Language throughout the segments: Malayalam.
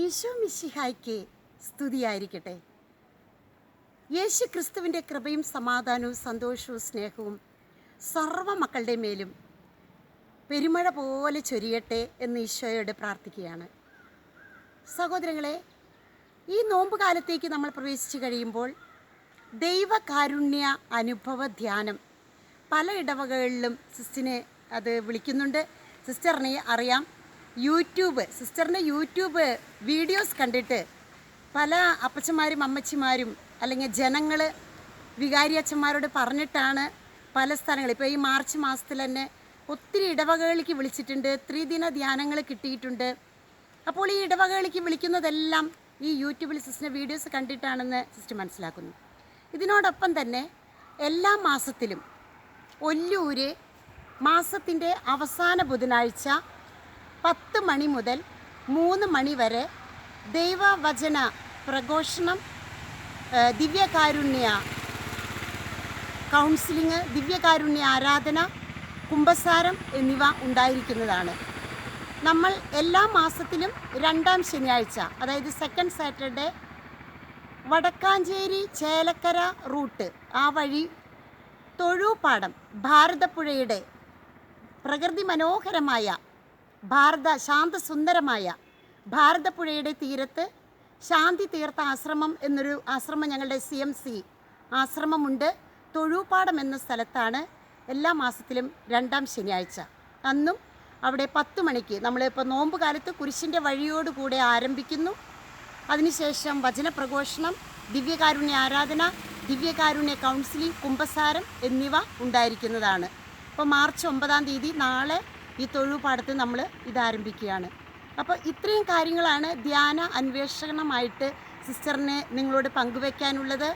ഈശോ മിശിഹായ്ക്ക് സ്തുതിയായിരിക്കട്ടെ. യേശു ക്രിസ്തുവിന്റെ കൃപയും സമാധാനവും സന്തോഷവും സ്നേഹവും സർവ മക്കളുടെ മേലും പെരുമഴ പോലെ ചൊരിയട്ടെ എന്ന് ഈശോയോട് പ്രാർത്ഥിക്കുകയാണ്. സഹോദരങ്ങളെ ഈ നോമ്പ് കാലത്തേക്ക് നമ്മൾ പ്രവേശിച്ചു കഴിയുമ്പോൾ ദൈവകാരുണ്യ അനുഭവ ധ്യാനം പല ഇടവകളിലും സിസ്റ്റിനെ അത് വിളിക്കുന്നുണ്ട്. സിസ്റ്ററിനെ അറിയാം. യൂട്യൂബ് സിസ്റ്ററിന്റെ യൂട്യൂബ് വീഡിയോസ് കണ്ടിട്ട് പല അപ്പച്ചന്മാരും അമ്മച്ചിമാരും അല്ലെങ്കിൽ ജനങ്ങൾ വികാരി അച്ഛന്മാരോട് പറഞ്ഞിട്ടാണ് പല സ്ഥലങ്ങളിൽ ഇപ്പോൾ ഈ മാർച്ച് മാസത്തിൽ തന്നെ ഒത്തിരി ഇടവകകളിലേക്ക് വിളിച്ചിട്ടുണ്ട് ത്രിദിന ധ്യാനങ്ങൾ കിട്ടിയിട്ടുണ്ട്. അപ്പോൾ ഈ ഇടവകകളിലേക്ക് വിളിക്കുന്നതെല്ലാം ഈ യൂട്യൂബിൽ സിസ്റ്ററിന്റെ വീഡിയോസ് കണ്ടിട്ടാണെന്ന് സിസ്റ്റർ മനസ്സിലാക്കുന്നു. ഇതിനോടൊപ്പം തന്നെ എല്ലാ മാസത്തിലും ഒല്ലൂര് മാസത്തിന്റെ അവസാന ബുധനാഴ്ച പത്ത് മണി മുതൽ മൂന്ന് മണി വരെ ദൈവവചന പ്രഘോഷണം ദിവ്യകാരുണ്യ കൗൺസിലിംഗ് ദിവ്യകാരുണ്യ ആരാധന കുംഭസാരം എന്നിവ ഉണ്ടായിരിക്കുന്നതാണ്. നമ്മൾ എല്ലാ മാസത്തിലും രണ്ടാം ശനിയാഴ്ച അതായത് second Saturday Vadakkanchery Chelakkara route ആ വഴി തൊഴുപാടം ഭാരതപ്പുഴയുടെ പ്രകൃതി മനോഹരമായ ഭാരത ശാന്തസുന്ദരമായ ഭാരതപ്പുഴയുടെ തീരത്ത് ശാന്തി തീർത്ഥ ആശ്രമം എന്നൊരു ആശ്രമം ഞങ്ങളുടെ സി എം സി ആശ്രമമുണ്ട്. തൊഴുപാടം എന്ന സ്ഥലത്താണ് എല്ലാ മാസത്തിലും രണ്ടാം ശനിയാഴ്ച. അന്നും അവിടെ പത്ത് മണിക്ക് നമ്മളിപ്പോൾ നോമ്പ് കാലത്ത് കുരിശിന്റെ വഴിയോടുകൂടെ ആരംഭിക്കുന്നു. അതിനുശേഷം വചനപ്രഘോഷണം ദിവ്യകാരുണ്യ ആരാധന ദിവ്യകാരുണ്യ കൗൺസിലിംഗ് കുംഭസാരം എന്നിവ ഉണ്ടായിരിക്കുന്നതാണ്. അപ്പോൾ മാർച്ച് ഒമ്പതാം തീയതി നാളെ ഈ തൊഴു പാടത്ത് നമ്മൾ ഇതാരംഭിക്കുകയാണ്. അപ്പോൾ ഇത്രയും കാര്യങ്ങളാണ് ധ്യാന അന്വേഷണമായിട്ട് സിസ്റ്ററിനെ നിങ്ങളോട് പങ്കുവെക്കാനുള്ളത്.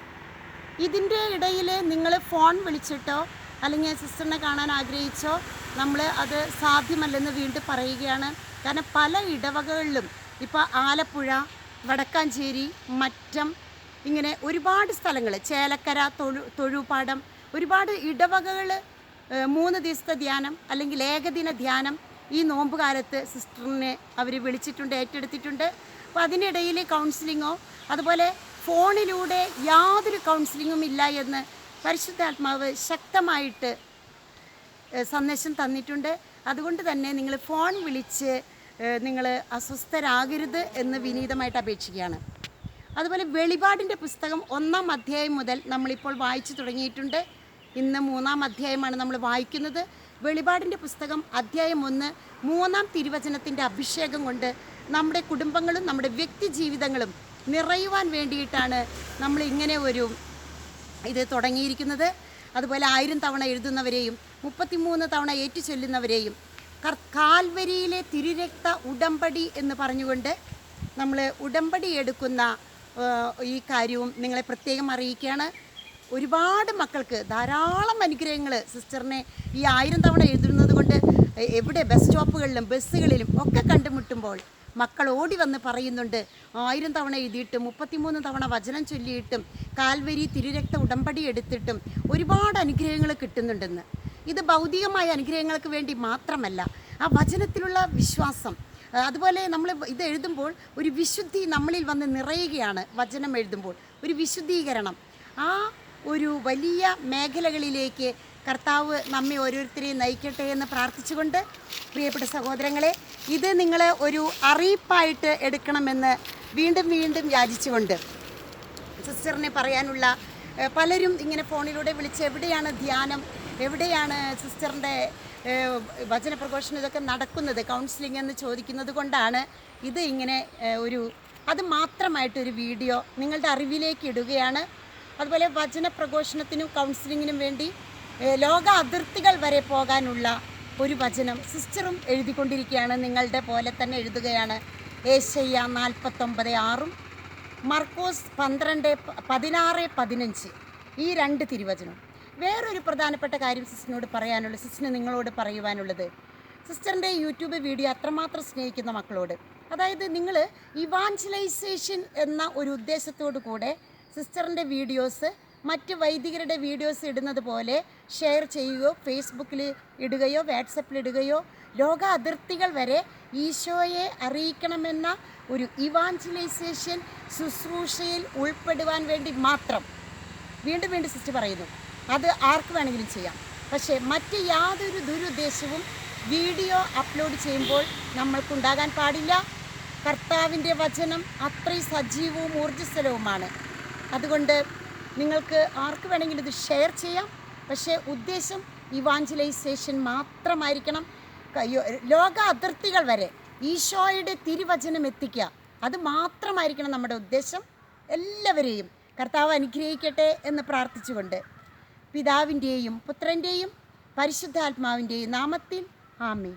ഇതിന്റെ ഇടയിൽ നിങ്ങൾ ഫോൺ വിളിച്ചിട്ടോ അല്ലെങ്കിൽ സിസ്റ്ററിനെ കാണാൻ ആഗ്രഹിച്ചോ നമ്മൾ അത് സാധ്യമല്ലെന്ന് വീണ്ടും പറയുകയാണ്. കാരണം പല ഇടവകകളിലും ഇപ്പോൾ ആലപ്പുഴ വടക്കാഞ്ചേരി മറ്റം ഇങ്ങനെ ഒരുപാട് സ്ഥലങ്ങൾ ചേലക്കര തൊഴു തൊഴുപാടം ഒരുപാട് ഇടവകകൾ മൂന്ന് ദിവസത്തെ ധ്യാനം അല്ലെങ്കിൽ ഏകദിന ധ്യാനം ഈ നോമ്പുകാലത്ത് സിസ്റ്ററിനെ അവർ വിളിച്ചിട്ടുണ്ട് ഏറ്റെടുത്തിട്ടുണ്ട്. അപ്പോൾ അതിനിടയിൽ കൗൺസിലിങ്ങോ അതുപോലെ ഫോണിലൂടെ യാതൊരു കൗൺസിലിങ്ങും ഇല്ല എന്ന് പരിശുദ്ധാത്മാവ് ശക്തമായിട്ട് സന്ദേശം തന്നിട്ടുണ്ട്. അതുകൊണ്ട് തന്നെ നിങ്ങൾ ഫോൺ വിളിച്ച് നിങ്ങൾ അസ്വസ്ഥരാകരുത് എന്ന് വിനീതമായിട്ട് അപേക്ഷിക്കുകയാണ്. അതുപോലെ വെളിപാടിന്റെ പുസ്തകം ഒന്നാം അധ്യായം മുതൽ നമ്മളിപ്പോൾ വായിച്ചു തുടങ്ങിയിട്ടുണ്ട്. ഇന്ന് മൂന്നാം അധ്യായമാണ് നമ്മൾ വായിക്കുന്നത്. വെളിപാടിന്റെ പുസ്തകം അധ്യായം ഒന്ന് മൂന്നാം തിരുവചനത്തിന്റെ അഭിഷേകം കൊണ്ട് നമ്മുടെ കുടുംബങ്ങളും നമ്മുടെ വ്യക്തി ജീവിതങ്ങളും നിറയുവാൻ വേണ്ടിയിട്ടാണ് നമ്മൾ ഇങ്ങനെ ഒരു ഇത് തുടങ്ങിയിരിക്കുന്നത്. അതുപോലെ ആയിരം തവണ എഴുതുന്നവരെയും മുപ്പത്തിമൂന്ന് തവണ ഏറ്റുചൊല്ലുന്നവരെയും കാൽവരിയിലെ തിരുരക്ത ഉടമ്പടി എന്ന് പറഞ്ഞുകൊണ്ട് നമ്മൾ ഉടമ്പടി എടുക്കുന്ന ഈ കാര്യവും നിങ്ങളെ പ്രത്യേകം അറിയിക്കുകയാണ്. ഒരുപാട് മക്കൾക്ക് ധാരാളം അനുഗ്രഹങ്ങൾ സിസ്റ്ററിനെ ഈ ആയിരം തവണ എഴുതുന്നത് കൊണ്ട് എവിടെ ബസ് സ്റ്റോപ്പുകളിലും ബസ്സുകളിലും ഒക്കെ കണ്ടുമുട്ടുമ്പോൾ മക്കൾ ഓടി വന്ന് പറയുന്നുണ്ട് ആയിരം തവണ എഴുതിയിട്ടും മുപ്പത്തിമൂന്ന് തവണ വചനം ചൊല്ലിയിട്ടും കാൽവരി തിരുരക്ത ഉടമ്പടി എടുത്തിട്ടും ഒരുപാട് അനുഗ്രഹങ്ങൾ കിട്ടുന്നുണ്ടെന്ന്. ഇത് ഭൗതികമായ അനുഗ്രഹങ്ങൾക്ക് വേണ്ടി മാത്രമല്ല ആ വചനത്തിലുള്ള വിശ്വാസം. അതുപോലെ നമ്മൾ ഇത് എഴുതുമ്പോൾ ഒരു വിശുദ്ധി നമ്മളിൽ വന്ന് നിറയുകയാണ് വചനം എഴുതുമ്പോൾ. ഒരു വിശുദ്ധീകരണം. ആ ഒരു വലിയ മേഖലകളിലേക്ക് കർത്താവ് നമ്മെ ഓരോരുത്തരെയും നയിക്കട്ടെ എന്ന് പ്രാർത്ഥിച്ചുകൊണ്ട് പ്രിയപ്പെട്ട സഹോദരങ്ങളെ ഇത് നിങ്ങൾ ഒരു അറിയിപ്പായിട്ട് എടുക്കണമെന്ന് വീണ്ടും വീണ്ടും യാചിച്ചുകൊണ്ട് സിസ്റ്ററിനെ പറയാനുള്ള പലരും ഇങ്ങനെ ഫോണിലൂടെ വിളിച്ച് എവിടെയാണ് ധ്യാനം എവിടെയാണ് സിസ്റ്ററിന്റെ വചനപ്രഘോഷണം ഇതൊക്കെ നടക്കുന്നത് കൗൺസിലിംഗ് എന്ന് ചോദിക്കുന്നത് കൊണ്ടാണ് ഇത് ഇങ്ങനെ ഒരു അത് മാത്രമായിട്ടൊരു വീഡിയോ നിങ്ങളുടെ അറിവിലേക്ക് ഇടുകയാണ്. അതുപോലെ വചന പ്രഘോഷണത്തിനും കൗൺസിലിങ്ങിനും വേണ്ടി ലോക അതിർത്തികൾ വരെ പോകാനുള്ള ഒരു വചനം സിസ്റ്ററും എഴുതിക്കൊണ്ടിരിക്കുകയാണ്. നിങ്ങളുടെ പോലെ തന്നെ എഴുതുകയാണ്. ഏശയ്യ നാൽപ്പത്തൊമ്പത് ആറും മർക്കോസ് പന്ത്രണ്ട് പതിനാറ് പതിനഞ്ച്. ഈ രണ്ട് തിരുവചനം. വേറൊരു പ്രധാനപ്പെട്ട കാര്യം സിസ്റ്ററിനോട് പറയാനുള്ളത് സിസ്റ്ററിന് നിങ്ങളോട് പറയുവാനുള്ളത്. സിസ്റ്ററിന്റെ യൂട്യൂബ് വീഡിയോ അത്രമാത്രം സ്നേഹിക്കുന്ന മക്കളോട്. അതായത് നിങ്ങൾ ഇവാഞ്ചലൈസേഷൻ എന്ന ഒരു ഉദ്ദേശത്തോടു കൂടെ സിസ്റ്ററിന്റെ വീഡിയോസ് മറ്റ് വൈദികരുടെ വീഡിയോസ് ഇടുന്നത് പോലെ ഷെയർ ചെയ്യുകയോ ഫേസ്ബുക്കിൽ ഇടുകയോ വാട്സപ്പിൽ ഇടുകയോ ലോക അതിർത്തികൾ വരെ ഈശോയെ അറിയിക്കണമെന്ന ഒരു ഇവാഞ്ചലൈസേഷൻ ശുശ്രൂഷയിൽ ഉൾപ്പെടുവാൻ വേണ്ടി മാത്രം. വീണ്ടും വീണ്ടും സിസ്റ്റർ പറയുന്നു അത് ആർക്ക് വേണമെങ്കിലും ചെയ്യാം. പക്ഷേ മറ്റ് യാതൊരു ദുരുദ്ദേശവും വീഡിയോ അപ്ലോഡ് ചെയ്യുമ്പോൾ നമ്മൾക്കുണ്ടാകാൻ പാടില്ല. കർത്താവിന്റെ വചനം അത്രയും സജീവവും ഊർജസ്വലവുമാണ്. അതുകൊണ്ട് നിങ്ങൾക്ക് ആർക്ക് വേണമെങ്കിലും ഇത് ഷെയർ ചെയ്യാം. പക്ഷേ ഉദ്ദേശം ഇവാഞ്ചലൈസേഷൻ മാത്രമായിരിക്കണം. ലോക അതിർത്തികൾ വരെ ഈശോയുടെ തിരുവചനം എത്തിക്കുക. അത് മാത്രമായിരിക്കണം നമ്മുടെ ഉദ്ദേശം. എല്ലാവരെയും കർത്താവ് അനുഗ്രഹിക്കട്ടെ എന്ന് പ്രാർത്ഥിച്ചുകൊണ്ട് പിതാവിന്റെയും പുത്രന്റെയും പരിശുദ്ധാത്മാവിന്റെയും നാമത്തിൽ ആമേ